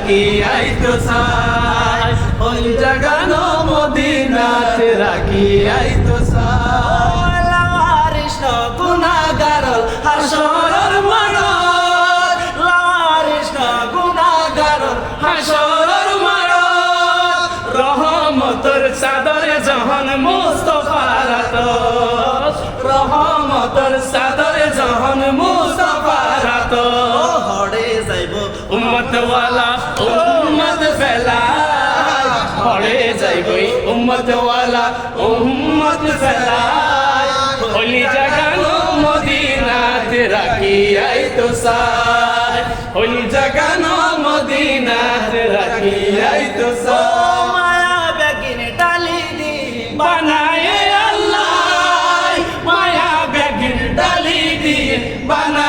রাখিয়াই তো চাই ওই জাগানো মদিনাতে রাখিয়াই তো চাই লাওয়ারিস গুনাগার হাসরের মাঠত লাওয়ারিস গুনাগার মুস্তফার আতস রহমতের চাদরে উম্মত ওয়ালা উম্মত ফেলায়। পড়ে যাইবই উম্মত ওয়ালা উম্মত ফেলায়। হলি জাগানো মদিনাতে রাখিয়াই তো সাই হলি জাগানো মদিনাতে রাখিয়াই তো সাই মায়া ডালি দি বানায়ে আল্লাহ। মায়া বেগিন ডালি দিয়ে বানায়ে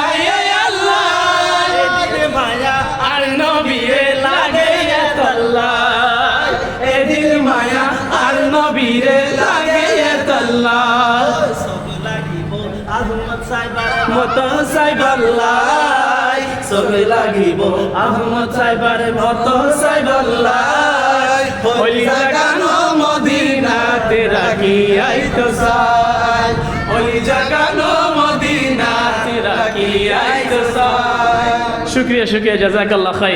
নবীরে লাগে এতল্লাহ সব লাগিব আহমদ সাইবার মত সাইবাল্লাই সবে লাগিব আহমদ সাইবার মত সাইবাল্লাই হলি জাগানো মদিনাতে রাখি আইতো সাই। হলি জাগানো মদিনাতে রাখি আইতো সাই। শুক্রিয়া শুক্রিয়া জাজাকাল্লাহ খাই